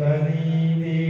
தனி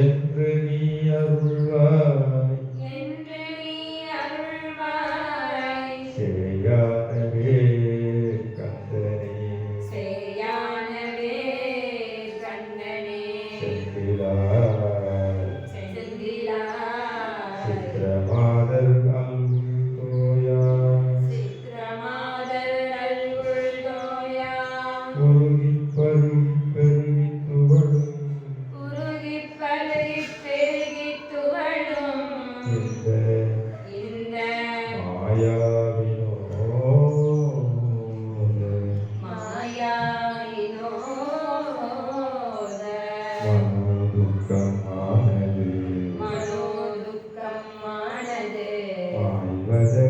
என்று நீ மனோதுக்கமானது மனோதுக்கமானது வாழ்வதே